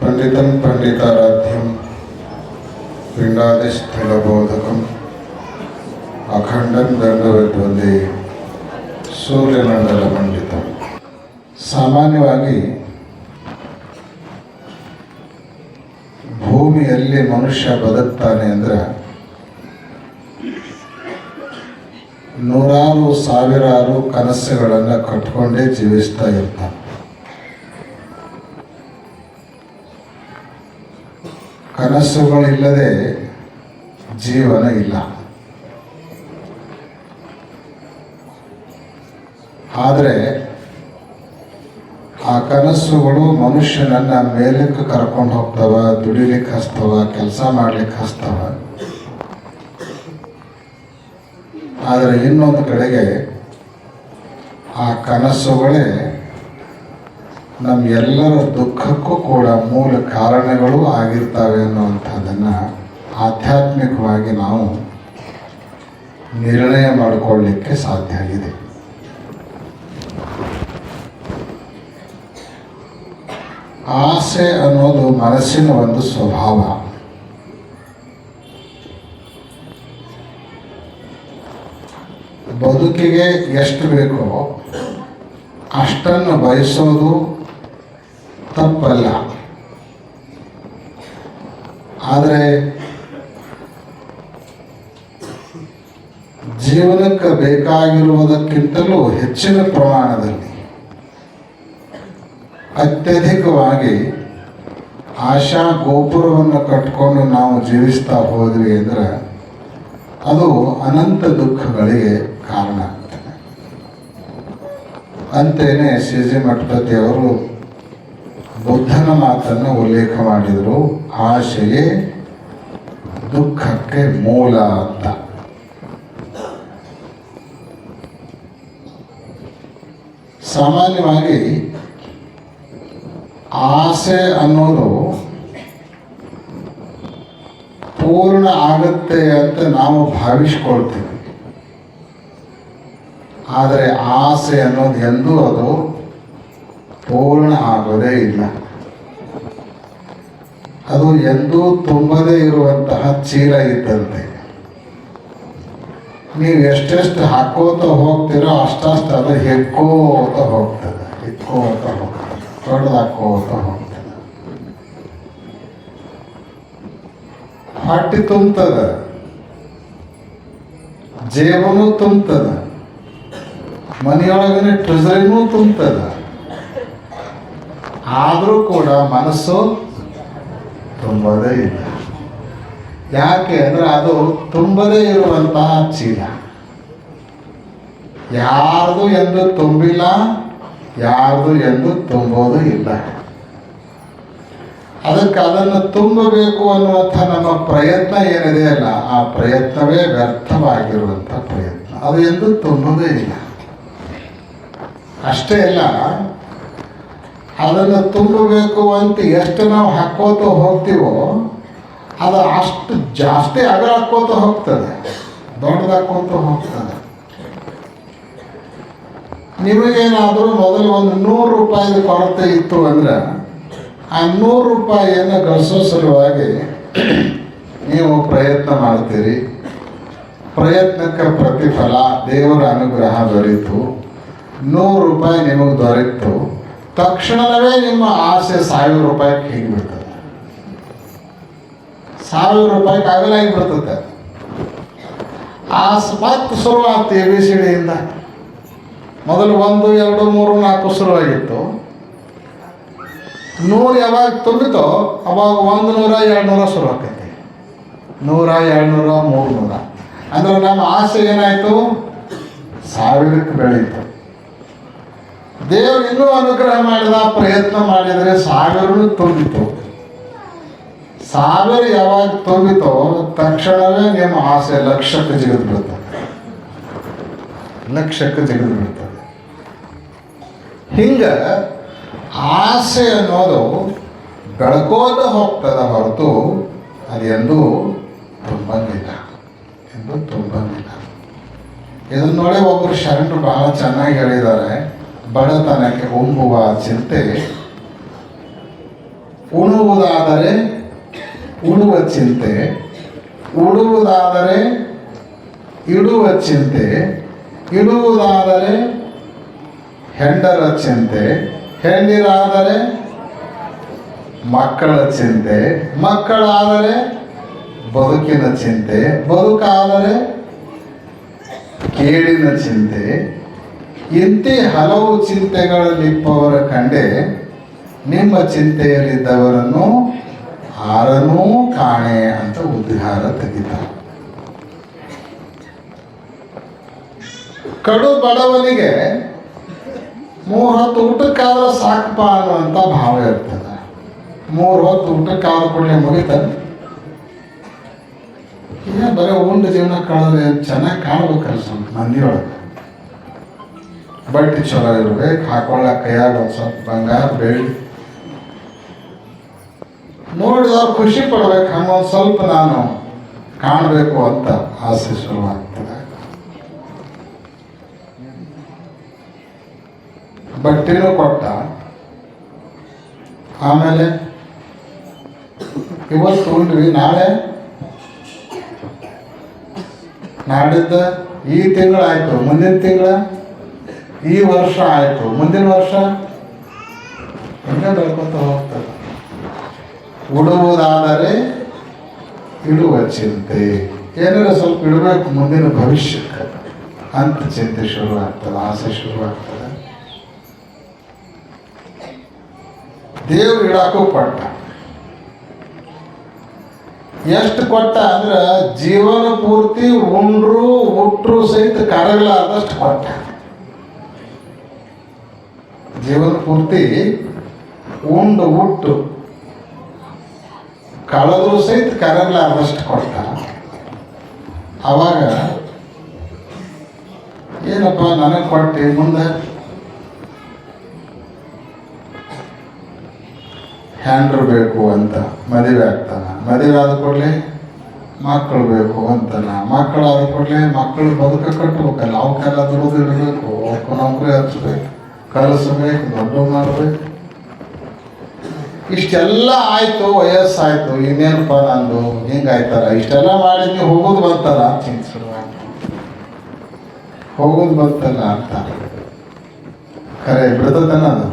ಪಂಡಿತಂ ಪಂಡಿತಾರಾಧ್ಯಂ ಪಿಂಡಾದಿಸ್ಥಿಲಬೋಧಕಂ ಅಖಂಡಂ ದಂಡವಿದ್ವಂದಿ ಸೂರ್ಯಮಂಡಲ ಪಂಡಿತ ಸಾಮಾನ್ಯವಾಗಿ ಭೂಮಿಯಲ್ಲಿ ಮನುಷ್ಯ ಬದುಕ್ತಾನೆ ಅಂದರೆ ನೂರಾರು ಸಾವಿರಾರು ಕನಸುಗಳನ್ನು ಕಟ್ಕೊಂಡೇ ಜೀವಿಸ್ತಾ ಇರ್ತಾನೆ. ಕನಸುಗಳಿಲ್ಲದೆ ಜೀವನ ಇಲ್ಲ. ಆದರೆ ಆ ಕನಸುಗಳು ಮನುಷ್ಯನನ್ನ ಮೇಲಕ್ಕೆ ಕರ್ಕೊಂಡು ಹೋಗ್ತವ, ದುಡಿಲಿಕ್ಕೆ ಹಸ್ತವ, ಕೆಲಸ ಮಾಡ್ಲಿಕ್ಕೆ ಹಸ್ತವ. ಆದರೆ ಇನ್ನೊಂದು ಕಡೆಗೆ ಆ ಕನಸುಗಳೇ ನಮ್ಮ ಎಲ್ಲರ ದುಃಖಕ್ಕೂ ಕೂಡ ಮೂಲ ಕಾರಣಗಳು ಆಗಿರ್ತವೆ ಅನ್ನುವಂಥದ್ದನ್ನು ಆಧ್ಯಾತ್ಮಿಕವಾಗಿ ನಾವು ನಿರ್ಣಯ ಮಾಡಿಕೊಳ್ಳಲಿಕ್ಕೆ ಸಾಧ್ಯ ಆಗಿದೆ ಆಸೆ ಅನ್ನೋದು ಮನಸ್ಸಿನ ಒಂದು ಸ್ವಭಾವ. ಬದುಕಿಗೆ ಎಷ್ಟು ಬೇಕೋ ಅಷ್ಟನ್ನು ಬಯಸೋದು ತಪ್ಪಲ್ಲ. ಆದರೆ ಜೀವನಕ್ಕೆ ಬೇಕಾಗಿರುವುದಕ್ಕಿಂತಲೂ ಹೆಚ್ಚಿನ ಪ್ರಮಾಣದಲ್ಲಿ ಅತ್ಯಧಿಕವಾಗಿ ಆಶಾ ಗೋಪುರವನ್ನು ಕಟ್ಕೊಂಡು ನಾವು ಜೀವಿಸ್ತಾ ಹೋದ್ವಿ ಅಂದ್ರೆ ಅದು ಅನಂತ ದುಃಖಗಳಿಗೆ ಕಾರಣ ಆಗ್ತದೆ. ಅಂತೇನೆ ಸಿ ಜಿ ಮಠಪತಿಯವರು ಬುದ್ಧನ ಮಾತನ್ನು ಉಲ್ಲೇಖ ಮಾಡಿದರು. ಆಶೆಯೇ ದುಃಖಕ್ಕೆ ಮೂಲ ಅಂತ. ಸಾಮಾನ್ಯವಾಗಿ ಆಸೆ ಅನ್ನೋದು ಪೂರ್ಣ ಆಗುತ್ತೆ ಅಂತ ನಾವು ಭಾವಿಸ್ಕೊಳ್ತೀವಿ. ಆದರೆ ಆಸೆ ಅನ್ನೋದು ಎಂದೂ ಅದು ಪೂರ್ಣ ಆಗೋದೇ ಇಲ್ಲ. ಅದು ಎಂದೂ ತುಂಬದೇ ಇರುವಂತಹ ಚೀಲ ಇದ್ದಂತೆ. ನೀವು ಎಷ್ಟೆಷ್ಟು ಹಾಕೋತ ಹೋಗ್ತೀರೋ ಅಷ್ಟಷ್ಟು ಅದು ಹೆಕ್ಕೋತ ಹೋಗ್ತದೆ ಹೆಕ್ಕೋತ ಹೋಗ್ತದೆ ದೊಡ್ಡದಾಕೋತ ಹೋಗ್ತದೆ. ಹೊಟ್ಟೆ ತುಂಬ್ತದ, ಜೇಬನೂ ತುಂಬ್ತದ, ಮನೆಯೊಳಗನೆ ಟ್ರೆಸರಿನೂ ತುಂಬ್ತದ. ಆದರೂ ಕೂಡ ಮನಸ್ಸು ತುಂಬದೇ ಇಲ್ಲ. ಯಾಕೆ ಅಂದ್ರೆ ಅದು ತುಂಬದೇ ಇರುವಂತಹ ಚೀಲ. ಯಾರ್ದು ಎಂದು ತುಂಬಿಲ್ಲ, ಯಾರ್ದು ಎಂದು ತುಂಬೋದು ಇಲ್ಲ. ಅದಕ್ಕೆ ಅದನ್ನು ತುಂಬಬೇಕು ಅನ್ನುವಂಥ ನಮ್ಮ ಪ್ರಯತ್ನ ಏನಿದೆ ಅಲ್ಲ, ಆ ಪ್ರಯತ್ನವೇ ವ್ಯರ್ಥವಾಗಿರುವಂಥ ಪ್ರಯತ್ನ. ಅದು ಎಂದು ತುಂಬೋದೇ ಇಲ್ಲ. ಅಷ್ಟೇ ಅಲ್ಲ ಅದನ್ನು ತುಂಬಬೇಕು ಅಂತ ಎಷ್ಟು ನಾವು ಹಾಕೋತ ಹೋಗ್ತೀವೋ ಅದು ಅಷ್ಟು ಜಾಸ್ತಿ ಅಗಲ ಹಾಕೋತ ಹೋಗ್ತದೆ ದೊಡ್ಡದಾಕೋತ ಹೋಗ್ತದೆ. ನಿಮಗೇನಾದರೂ ಮೊದಲು ಒಂದು ನೂರು ರೂಪಾಯಿದ ಕೊರತೆ ಇತ್ತು ಅಂದ್ರೆ ಆ ನೂರು ರೂಪಾಯಿಯನ್ನು ಗಳಿಸೋ ಸಲುವಾಗಿ ನೀವು ಪ್ರಯತ್ನ ಮಾಡ್ತೀರಿ. ಪ್ರಯತ್ನಕ್ಕೆ ಪ್ರತಿಫಲ ದೇವರ ಅನುಗ್ರಹ ದೊರೀತು. ನೂರು ರೂಪಾಯಿ ನಿಮಗೆ ದೊರೆತು. ತಕ್ಷಣವೇ ನಿಮ್ಮ ಆಸೆ ಸಾವಿರ ರೂಪಾಯಿಗೆ ಹೀಗಿಬಿಡ್ತದೆ ಸಾವಿರ ರೂಪಾಯಿಗೆ ಆಗಲಾಗಿ ಬಿಡ್ತದೆ ಆ ಸ- ಮತ್ತೆ ಶುರುವಾಗ್ತು ಎ, ಬಿ, ಸಿ ಡಿಯಿಂದ ಮೊದಲು ಒಂದು, ಎರಡು, ಮೂರು, ನಾಲ್ಕು ಶುರುವಾಗಿತ್ತು. ನೂರು ಯಾವಾಗ ತುಂಬಿತೋ, ಅವಾಗ ಒಂದು ನೂರ, ಎರಡು ನೂರ ಶುರು ಆಕೈತಿ. ನೂರ, ಎರಡು ನೂರ, ಮೂರು ನೂರ. ಅಂದ್ರೆ ನಮ್ಮ ಆಸೆ ಏನಾಯಿತು? ಸಾವಿರಕ್ಕೆ ಬೆಳೀತು. ದೇವರು ಇನ್ನೂ ಅನುಗ್ರಹ ಮಾಡಿದ ಪ್ರಯತ್ನ ಮಾಡಿದರೆ ಸಾಗರನು ತುಂಬಿತು. ಸಾವಿರ ಯಾವಾಗ ತುಂಬಿತೋ ತಕ್ಷಣವೇ ನಿಮ್ಮ ಆಸೆ ಲಕ್ಷಕ್ಕೆ ಜಿಗಿದು ಬಿಡುತ್ತದೆ ಲಕ್ಷಕ್ಕೆ ಜಿಗಿದು ಬಿಡುತ್ತದೆ ಹಿಂಗ ಆಸೆ ಅನ್ನೋದು ಬೆಳ್ಕೋತ ಹೋಗ್ತದ ಹೊರತು ಅದೆಂದೂ ತುಂಬಂಗಿಲ್ಲ. ಎಂದು ತುಂಬಂಗಿಲ್ಲ. ಇದನ್ನ ನೋಡಿ ಒಬ್ಬರು ಶರಣರು ಬಹಳ ಚೆನ್ನಾಗಿ ಹೇಳಿದ್ದಾರೆ. ಬಡತನಕ್ಕೆ ಹೊಂಬುವ ಚಿಂತೆ ಉಣುವುದಾದರೆ ಉಡುವ ಚಿಂತೆ ಉಡುವುದಾದರೆ ಇಡುವ ಚಿಂತೆ ಇಡುವುದಾದರೆ ಹೆಂಡರ ಚಿಂತೆ ಹೆಂಡಿರಾದರೆ ಮಕ್ಕಳ ಚಿಂತೆ ಮಕ್ಕಳಾದರೆ ಬದುಕಿನ ಚಿಂತೆ ಬದುಕಾದರೆ ಕೇಳಿನ ಚಿಂತೆ ಇಂತೆ ಹಲವು ಚಿಂತೆಗಳಲ್ಲಿಪ್ಪವರ ಕಂಡೆ, ನಿಮ್ಮ ಚಿಂತೆಯಲ್ಲಿದ್ದವರನ್ನು ಹಾರನೂ ಕಾಣೆ ಅಂತ ಉದ್ಗಾರ ತೆಗಿತ ಕಡು ಬಡವನಿಗೆ ಮೂರು ಹೊತ್ತು ಊಟಕ್ಕಾದ್ರೆ ಸಾಕಪ್ಪ ಅನ್ನುವಂಥ ಭಾವ ಇರ್ತದೆ. ಮೂರು ಹೊತ್ತು ಊಟಕ್ಕಾದ ಕೂಡಲೇ ಮುಗಿತಾನೆ ಈಗ ಬರೀ ಉಂಡು ಜೀವನ ಕಳೆದ್ರೆ ಚೆನ್ನಾಗಿ ಕಾಣ್ಬೇಕಲ್ಲ ಸ್ವಲ್ಪ ಮಂದಿಯೊಳಗೆ ಬಟ್ಟೆ ಚಲೋ ಇರ್ಬೇಕು ಹಾಕೊಳ್ಳಕ್ಕೆ ಕೈಯಾಗ ಒಂದು ಸ್ವಲ್ಪ ಬಂಗಾರ, ಬೆಳ್ಳಿ. ನೋಡಿದವ್ರು ಖುಷಿ ಪಡ್ಬೇಕು. ಹಂಗೊಂದು ಸ್ವಲ್ಪ ನಾನು ಕಾಣಬೇಕು ಅಂತ ಆಸೆ ಶುರುವಾಗ್ತದೆ. ಬಟ್ಟೆನೂ ಕೊಟ್ಟ. ಆಮೇಲೆ ಇವತ್ತು ಉಂಡ್ವಿ. ನಾಳೆ? ನಾಡಿದ್ದ ಈ ತಿಂಗಳಾಯ್ತು. ಮುಂದಿನ ತಿಂಗಳ? ಈ ವರ್ಷ ಆಯ್ತು. ಮುಂದಿನ ವರ್ಷ? ಹಿಂಗೆ ಬೆಳ್ಕೊತ ಹೋಗ್ತದೆ ಉಡುವುದಾದರೆ ಇಡುವ ಚಿಂತೆ. ಏನಾರ ಸ್ವಲ್ಪ ಇಡಬೇಕು ಮುಂದಿನ ಭವಿಷ್ಯಕ್ಕೆ. ಅಂತ ಚಿಂತೆ ಶುರುವಾಗ್ತದೆ, ಆಸೆ ಶುರುವಾಗ್ತದೆ. ದೇವ್ರು ಇಡಾಕೂ ಪಟ್ಟ. ಎಷ್ಟು ಕೊಟ್ಟ ಅಂದ್ರೆ ಜೀವನ ಪೂರ್ತಿ ಉಂಡ್ರು, ಉಟ್ರು ಸಹಿತ ಕರಗಲಾರ್ದಷ್ಟು ಕೊಟ್ಟ ಜೀವನ ಪೂರ್ತಿ ಉಂಡು ಉಟ್ಟು ಕಳೆದ್ರು ಸಹಿತ ಆದಷ್ಟು ಕೊಟ್ಟ. ಅವಾಗ ಏನಪ್ಪ ನನಗೆ ಕೊಟ್ಟೆ ಮುಂದೆ? ಹ್ಯಾಂಡ್ರ್ ಬೇಕು ಅಂತ, ಮದುವೆ ಆಗ್ತಾನ. ಮದುವೆ ಆದ ಕೂಡಲೇ ಮಕ್ಕಳು ಬೇಕು ಅಂತಾನ. ಮಕ್ಕಳಾದ ಕೂಡಲೇ ಮಕ್ಕಳು ಬದುಕ ಕಟ್ಟಬೇಕಲ್ಲ ಅವಕ್ಕೆಲ್ಲ ದುಡಿದು ಇಡಬೇಕು, ಅವಕ್ಕೂ ನೌಕರಿ ಕಲಿಸ್ಬೇಕು ದೊಡ್ಡ ಮಾಡಬೇಕು ಇಷ್ಟೆಲ್ಲ ಆಯ್ತು, ವಯಸ್ಸಾಯ್ತು, ಇನ್ನೇನಪ್ಪ ನಂದು? ಹಿಂಗಾಯ್ತಾರ? ಇಷ್ಟೆಲ್ಲ ಮಾಡಿ ನೀವು ಹೋಗೋದು ಬಂತಲ್ಲ? ಚಿಂತೆ ಶುರುವಾಯ್ತು ಹೋಗೋದು ಬಂತಲ್ಲ ಅಂತ. ಖರೆ ಬಿಡ್ತದನ ಅದು?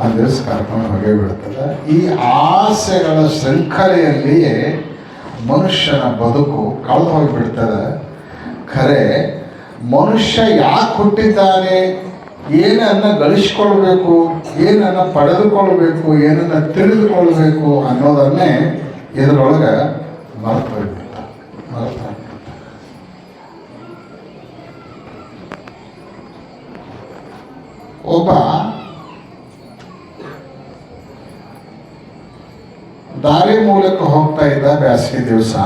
ಆ ದಿವಸ ಕರ್ಕೊಂಡು ಹೊಗೆ ಬಿಡ್ತದೆ. ಈ ಆಸೆಗಳ ಶೃಂಖಲೆಯಲ್ಲಿಯೇ ಮನುಷ್ಯನ ಬದುಕು ಕಳೆದು ಹೋಗಿಬಿಡ್ತದೆ. ಖರೆ ಮನುಷ್ಯ ಯಾಕೆ ಹುಟ್ಟಿದ್ದಾನೆ? ಏನನ್ನ ಗಳಿಸ್ಕೊಳ್ಬೇಕು? ಏನನ್ನ ಪಡೆದುಕೊಳ್ಬೇಕು? ಏನನ್ನ ತಿಳಿದುಕೊಳ್ಬೇಕು ಅನ್ನೋದನ್ನೇ ಇದರೊಳಗೆ ಮರೆತು ಒಬ್ಬ ದಾರಿ ಮೂಲಕ ಹೋಗ್ತಾ ಇದ್ದ ಬ್ಯಾಸಿಗೆ ದಿವಸ.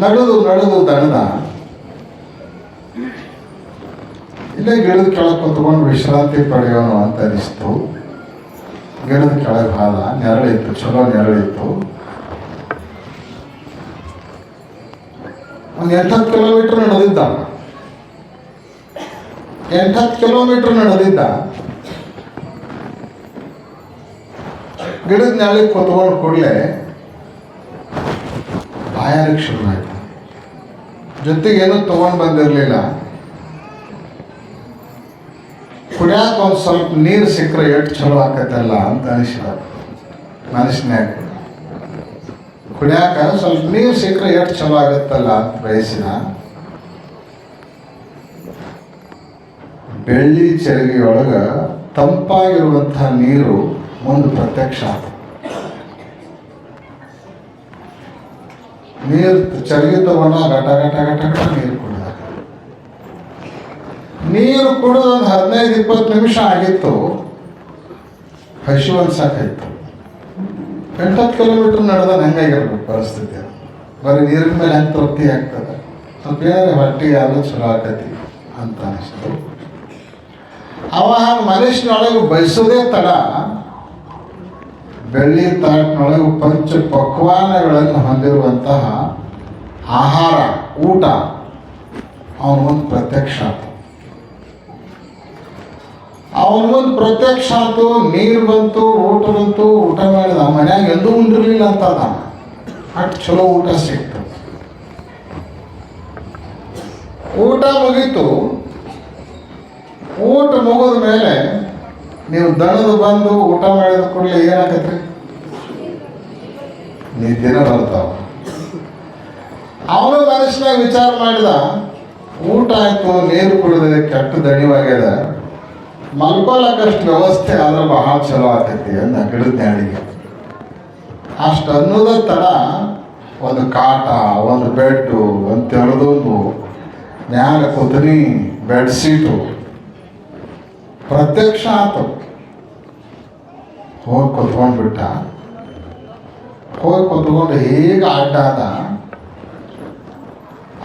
ನಡೆದು ನಡೆದು ದಂಡ. ಇಲ್ಲೇ ಗಿಡದ ಕೆಳಗೆ ಕುತ್ಕೊಂಡು ವಿಶ್ರಾಂತಿ ಪಡೆಯೋಣ ಅಂತ ಅನಿಸ್ತು ಗಿಡದ ಕೆಳಗೆ ಭಾಗ ನೆರಳಿತ್ತು, ಚಲೋ ನೆರಳಿತ್ತು. ಒಂದು ಎಂಟತ್ತು ಕಿಲೋಮೀಟರ್ ನಡೆದಿದ್ದ. ಎಂಟತ್ತು ಕಿಲೋಮೀಟರ್ ನಡೆದಿದ್ದ. ಗಿಡದ ನೆರಳಿಗೆ ಕುತ್ಕೊಂಡು ಕೂಡಲೇ ಬಾಯಾರಿಗೆ ಶುರುವಾಯ್ತು. ಜೊತೆಗೆ ಏನೂ ತೊಗೊಂಡು ಬಂದಿರಲಿಲ್ಲ. ಕುಡಿಯಾಕ ಒಂದು ಸ್ವಲ್ಪ ನೀರು ಸಿಕ್ಕರೆ ಎಷ್ಟು ಚಲೋ ಆಕತ್ತಲ್ಲ ಅಂತ ಅನಿಸಿದ. ಮನಸ್ಸಿನಾಗ ಕುಡಿಯಾಕ ಸ್ವಲ್ಪ ನೀರು ಸಿಕ್ಕರೆ ಎಷ್ಟು ಚಲೋ ಆಗತ್ತಲ್ಲ ಅಂತ ಬಯಸಿದ. ಬೆಳ್ಳಿ ಚರಿಗೆಯೊಳಗೆ ತಂಪಾಗಿರುವಂಥ ನೀರು ಒಂದು ಪ್ರತ್ಯಕ್ಷ ಆಯ್ತು ನೀರು ಚಳಿಗೆ ತಗೊಂಡ ಗಟ ಗಟ ಗಟ ಗಟ ನೀರು ಕುಡಿದ. ನೀರು ಕುಡಿದು ಒಂದು ಹದಿನೈದು ಇಪ್ಪತ್ತು ನಿಮಿಷ ಆಗಿತ್ತು. ಹಸಿವು ಅನ್ಸಾಕಾಯ್ತು ಎಂಟತ್ತು ಕಿಲೋಮೀಟರ್ ನಡೆದ ಹೆಂಗಾಗಿರ್ಬೇಕು ಪರಿಸ್ಥಿತಿ. ಬರೀ ನೀರಿನ ಮೇಲೆ ಹೆಂಗೆ ತೃಪ್ತಿ ಆಗ್ತದೆ? ಸ್ವಲ್ಪ ಏನಾದ್ರೆ ಹೊಟ್ಟಿಗೆ ಯಾರು ಚಲೋ ಆಕತಿ ಅಂತ ಅನಿಸ್ತು. ಅವ ಮನುಷ್ಯನೊಳಗೆ ಬಯಸೋದೇ ತಡ. ಬೆಳ್ಳಿ ತಾಟ್ನೊಳಗೆ ಪಂಚ ಪಕ್ವಾನಗಳನ್ನು ಹೊಂದಿರುವಂತಹ ಆಹಾರ, ಊಟ, ಅವನಿಗೊಂದು ಪ್ರತ್ಯಕ್ಷ ಆಯ್ತು ಅವನಿಗೊಂದು ಅವನ ಪ್ರತ್ಯಕ್ಷ ಆಯ್ತು ನೀರು ಬಂತು, ಊಟ ಬಂತು, ಊಟ ಮಾಡಿದ ಮನ್ಯಾಗ ಎಂದೂ ಉಂಡಿರ್ಲಿಲ್ಲ ಅಂತ ಅದ. ಅಷ್ಟು ಚಲೋ ಊಟ ಸಿಕ್ತು. ಊಟ ಮುಗೀತು. ಊಟ ಮುಗಿದ ಮೇಲೆ ನೀವು ದಣದು ಬಂದು ಊಟ ಮಾಡಿದ ಕೂಡಲೇ ಏನಾಗತ್ರಿ ದಿನ ಬರ್ತಾವ ಅವನು ಮನಸ್ಸಿನಾಗ ವಿಚಾರ ಮಾಡಿದ, ಊಟ ಆಯ್ತು, ನೀರು ಕುಡಿದ್ರೆ ಕೆಟ್ಟ ದಣಿವಾಗ್ಯದ. ಮಲ್ಕೊಳಕಷ್ಟು ವ್ಯವಸ್ಥೆ ಆದ್ರೆ ಬಹಳ ಚಲೋ ಆಗ್ತೈತಿ ಅಂದ ಗಿಡದ ಅಡಿಗೆ ಅಷ್ಟು ಅನ್ನೋದ ತಡ ಒಂದು ಕಾಟ, ಒಂದು ಬೆಡ್ಡು, ಒಂದು ತೆರೆದೊಂದು ಮ್ಯಾಲ ಕುದುರಿ ಬೆಡ್ಶೀಟು ಪ್ರತ್ಯಕ್ಷ ಆತು ಹೋಗಿ ಕುತ್ಕೊಂಡ್ಬಿಟ್ಟ. ಹೋಗಿ ಕುತ್ಕೊಂಡು ಹೇಗೆ ಅಡ್ಡ ಆದ?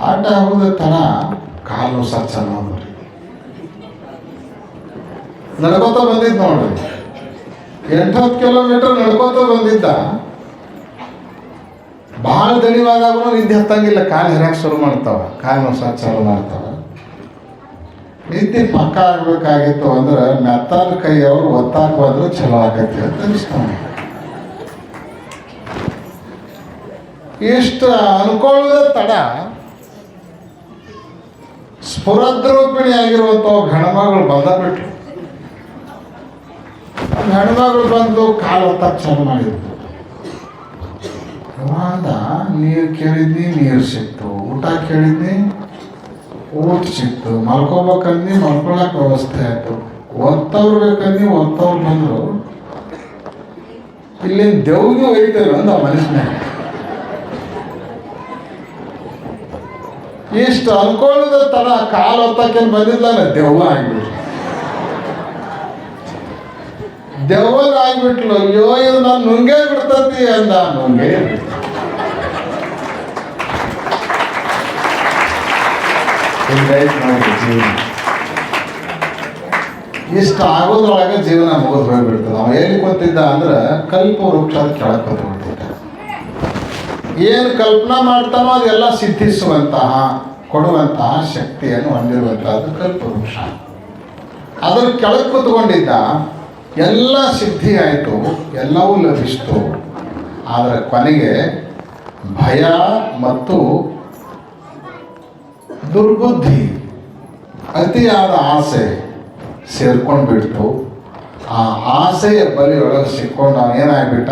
ಅಡ್ಡ ಆಗೋದ ತನ ಕಾಲು ಸಚ್ಚಲ್ಲ ನೋಡ್ರಿ ನಡ್ಕೋತ ಬಂದಿದ್ದು ನೋಡ್ರಿ. ಎಂಟತ್ತು ಕಿಲೋಮೀಟರ್ ನಡ್ಕೋತ ಬಂದಿದ್ದ. ಭಾಳ ದಣಿವಾದಾಗೂ ನಿದ್ದೆ ಹತ್ತಂಗಿಲ್ಲ ಕಾಲು ಹೆರಕ್ಕೆ ಶುರು ಮಾಡ್ತಾವ, ಕಾಲು ನೋವು ಚಾಲು ಮಾಡ್ತಾವ. ನಿದ್ದೆ ಪಕ್ಕ ಆಗ್ಬೇಕಾಗಿತ್ತು ಅಂದ್ರೆ ಮೆತ್ತಾದ ಕೈಯವರು ಒತ್ತಾಕ ಬಂದ್ರೆ ಚಲೋ ಆಗತ್ತೆ ಅಂತ ಅನಿಸ್ತಾನೆ. ಇಷ್ಟು ಅನ್ಕೊಳ್ಳೋದ ತಡ. ಸ್ಫುರದ್ರೂಪಿಣಿ ಆಗಿರುವಂಥ ಹೆಣ್ಮಗಳು ಬಂದ ಹೆಣ್ಮಗಳು ಬಂದು ಕಾಲು ಒತ್ತಕ್ಕೆ ಚಾಲು ಮಾಡಿದ್ರು ಅವಾಗ ನೀರು ಕೇಳಿದ್ನಿ, ನೀರು ಸಿಕ್ತು. ಊಟ ಕೇಳಿದ್ನಿ ಊಟ ಸಿಕ್ತು ಮಲ್ಕೋಬೇಕಂದ್ನಿ ಮಲ್ಕೊಳಕ್ ವ್ಯವಸ್ಥೆ ಆಯ್ತು. ಒತ್ತವ್ರು ಬೇಕಂದು ಒತ್ತವ್ರು ಬಂದ್ರು. ಇಲ್ಲಿ ದೇವ್ಗೆ ಒಯ್ತಾರೆ ಅಂದ ಮನುಷ್ಯನೇ ಇಷ್ಟು ಅನ್ಕೊಳ್ಳೋದ ತರ ಕಾಲು ಒತ್ತಕ್ಕೇನು ಬಂದಿದ್ದಾನೆ ದೆವ್ವ ಆಗ್ಬಿಟ್ರು ದೆವ್ವಲ್ ಅಯ್ಯೋ, ಇದು ನಾನು ನುಂಗೇ ಬಿಡ್ತತಿ ಅಂದ. ನುಂಗೇ. ನೋಡ್ರಿ ಜೀವನ ಇಷ್ಟು ಆಗೋದ್ರೊಳಗೆ ಜೀವನ ಮುಗಿದು ಹೋಗ್ಬಿಡ್ತದೆ. ಅವ ಎಲ್ಲಿ ಕೂತಿದ್ದ ಅಂದ್ರೆ ಕಲ್ಪ ವೃಕ್ಷದ ಕೆಳಗೆ ಕೂತ್ಬಿಟ್ಟಿದ್ದ ಏನು ಕಲ್ಪನಾ ಮಾಡ್ತಾನೋ ಅದೆಲ್ಲ ಸಿದ್ಧಿಸುವಂತಹ, ಕೊಡುವಂತಹ ಶಕ್ತಿಯನ್ನು ಹೊಂದಿರುವಂತಹದ್ದು ಕಲ್ಪವೃಕ್ಷ ಅದರ ಕೆಳಗೆ ಕೂತ್ಕೊಂಡಿದ್ದ, ಎಲ್ಲ ಸಿದ್ಧಿ ಆಯಿತು, ಎಲ್ಲವೂ ಲಭಿಸ್ತು. ಆದರೆ ಕೊನೆಗೆ ಭಯ ಮತ್ತು ದುರ್ಬುದ್ಧಿ. ಅತಿಯಾದ ಆಸೆ ಸೇರ್ಕೊಂಡು ಬಿಡ್ತು ಆ ಆಸೆಯ ಬಲಿಯೊಳಗೆ ಸಿಕ್ಕೊಂಡು ನಾನು ಏನಾಗ್ಬಿಟ್ಟ?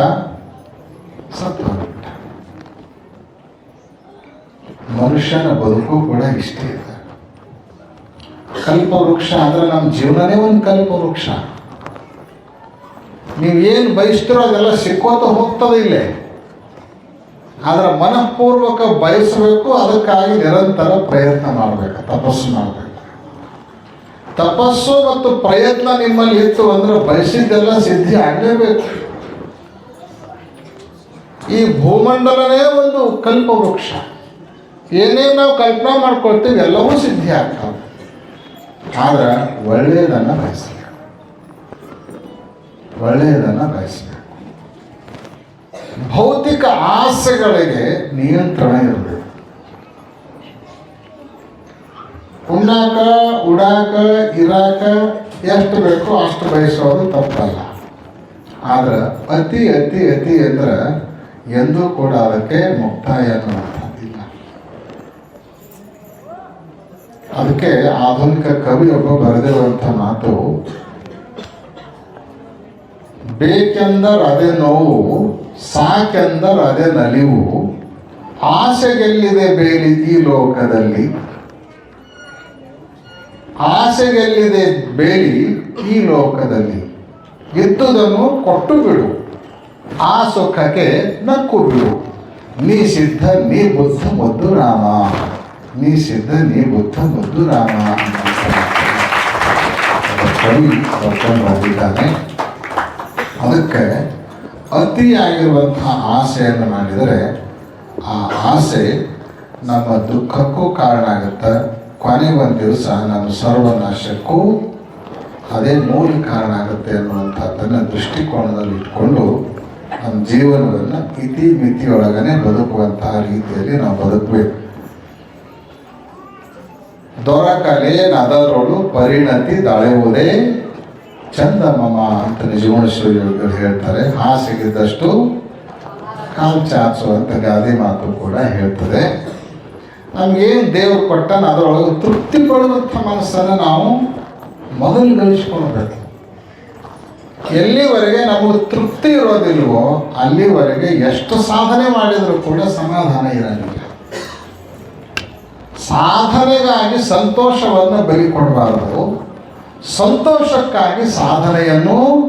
ಸತ್ತು ಹೋಗ್ಬಿಟ್ಟ ಮನುಷ್ಯನ ಬದುಕು ಕೂಡ ಇಷ್ಟೇ ಇದೆ. ಕಲ್ಪವೃಕ್ಷ ಅಂದ್ರೆ ನಮ್ಮ ಜೀವನನೇ ಒಂದು ಕಲ್ಪವೃಕ್ಷ. ಏನು ಬಯಸ್ತಿರೋ ಅದೆಲ್ಲ ಸಿಕ್ಕೋತ ಹೋಗ್ತದೆ ಇಲ್ಲೇ. ಆದ್ರೆ ಮನಃಪೂರ್ವಕ ಬಯಸಬೇಕು, ಅದಕ್ಕಾಗಿ ನಿರಂತರ ಪ್ರಯತ್ನ ಮಾಡಬೇಕು, ತಪಸ್ಸು ಮಾಡಬೇಕು. ತಪಸ್ಸು ಮತ್ತು ಪ್ರಯತ್ನ ನಿಮ್ಮಲ್ಲಿ ಇತ್ತು ಅಂದ್ರೆ ಬಯಸಿದ್ದೆಲ್ಲ ಸಿದ್ಧಿ ಆಗಲೇಬೇಕು. ಈ ಭೂಮಂಡಲನೇ ಒಂದು ಕಲ್ಪವೃಕ್ಷ ಏನೇನು ನಾವು ಕಲ್ಪನಾ ಮಾಡ್ಕೊಳ್ತೀವಿ, ಎಲ್ಲವೂ ಸಿದ್ಧಿ ಆಗ್ತಾವ. ಆದ್ರೆ ಒಳ್ಳೆಯದನ್ನು ಬಯಸಬೇಕು ಒಳ್ಳೆಯದನ್ನು ಬಯಸಬೇಕು ಭೌತಿಕ ಆಸೆಗಳಿಗೆ ನಿಯಂತ್ರಣ ಇರಬೇಕು. ಉಣ್ಣಾಕ, ಉಡಾಕ, ಇರಾಕ ಎಷ್ಟು ಬೇಕೋ ಅಷ್ಟು ಬಯಸೋದು ತಪ್ಪಲ್ಲ. ಆದ್ರೆ ಅತಿ ಅತಿ ಅತಿ ಅಂದ್ರೆ ಎಂದೂ ಕೂಡ ಅದಕ್ಕೆ ಮುಕ್ತಾಯ ಅದಕ್ಕೆ ಆಧುನಿಕ ಕವಿಯೊಬ್ಬ ಬರೆದಿರುವಂಥ ಮಾತು, ಬೇಕೆಂದರೆ ಅದೇ ನೋವು ಸಾಕೆಂದರ್ ಅದೇ ನಲಿವು, ಆಸೆಗೆಲ್ಲಿದೆ ಬೇಲಿ ಈ ಲೋಕದಲ್ಲಿ? ಆಸೆಗೆಲ್ಲಿದೆ ಬೇಲಿ ಈ ಲೋಕದಲ್ಲಿ? ಗೆದ್ದುದನ್ನು ಕೊಟ್ಟು ಬಿಡು, ಆ ಸುಖಕ್ಕೆ ನಕ್ಕು ಬಿಡು. ನೀ ಸಿದ್ಧ, ನೀ ಬುದ್ಧ ಮುದ್ದು ರಾಮ. ನೀ ಸಿದ್ಧ, ನೀ ಬುದ್ಧ ಮುದ್ದು ರಾಮ. ಕವಿ ಬಂದಿದ್ದಾನೆ. ಅದಕ್ಕೆ ಅತಿಯಾಗಿರುವಂತಹ ಆಸೆಯನ್ನು ಮಾಡಿದರೆ ಆ ಆಸೆ ನಮ್ಮ ದುಃಖಕ್ಕೂ ಕಾರಣ ಆಗುತ್ತೆ. ಕೊನೆ ಒಂದು ದಿವಸ ನಮ್ಮ ಸರ್ವನಾಶಕ್ಕೂ ಅದೇ ಮೂಲ ಕಾರಣ ಆಗುತ್ತೆ ಅನ್ನುವಂಥದ್ದನ್ನು ದೃಷ್ಟಿಕೋನದಲ್ಲಿ ಇಟ್ಕೊಂಡು ನಮ್ಮ ಜೀವನವನ್ನು ಇತಿ ಮಿತಿಯೊಳಗನೆ ಬದುಕುವಂತಹ ರೀತಿಯಲ್ಲಿ ನಾವು ಬದುಕಬೇಕು. ದೊರಕಲೆ ನದರೊಳು ಪರಿಣತಿ ದಳೆಯುವುದೇ ಚಂದ ಮಮ ಅಂತ ನಿಜಗುಣೇಶ್ವರಿಗಳು ಹೇಳ್ತಾರೆ ಹಾಸಿಗಿದ್ದಷ್ಟು ಕಾಲು ಚಾಚು ಅಂತ ಗಾದೆ ಮಾತು ಕೂಡ ಹೇಳ್ತದೆ. ನಮಗೇನು ದೇವರು ಕೊಟ್ಟನ ಅದರೊಳಗೆ ತೃಪ್ತಿ ಪಡುವಂಥ ಮನಸ್ಸನ್ನು ನಾವು ಮೊದಲು ಗಳಿಸ್ಕೊಳ್ಬೇಕು ಎಲ್ಲಿವರೆಗೆ ನಮಗೆ ತೃಪ್ತಿ ಇರೋದಿಲ್ವೋ ಅಲ್ಲಿವರೆಗೆ ಎಷ್ಟು ಸಾಧನೆ ಮಾಡಿದರೂ ಕೂಡ ಸಮಾಧಾನ ಇರಂಗಿಲ್ಲ ಸಾಧನೆಗಾಗಿ ಸಂತೋಷವನ್ನು ಬಲಿ ಕೊಡಬಾರದು ಸಂತೋಷಕ್ಕಾಗಿ ಸಾಧನೆಯನ್ನು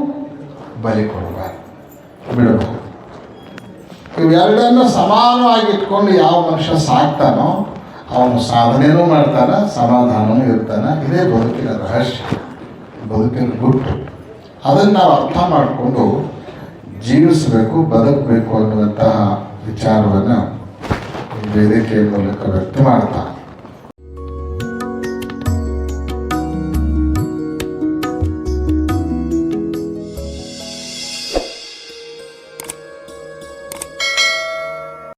ಬಲಿ ಕೊಡಬಾರದು ಬಿಡಬಹುದು ಇವೆರಡನ್ನು ಸಮಾನವಾಗಿ ಇಟ್ಕೊಂಡು ಯಾವ ಮನುಷ್ಯ ಸಾಕ್ತಾನೋ ಅವನು ಸಾಧನೆಯೂ ಮಾಡ್ತಾನೆ ಸಮಾಧಾನವೂ ಇರ್ತಾನೆ. ಇದೇ ಬದುಕಿನ ರಹಸ್ಯ. ಬದುಕಿನ ಗುಟ್ಟು. ಅದನ್ನು ನಾವು ಅರ್ಥ ಮಾಡಿಕೊಂಡು ಜೀವಿಸಬೇಕು, ಬದುಕಬೇಕು ಅನ್ನುವಂತಹ ವಿಚಾರವನ್ನು ವೇದಿಕೆಯ ಮೂಲಕ ವ್ಯಕ್ತ ಮಾಡ್ತಾ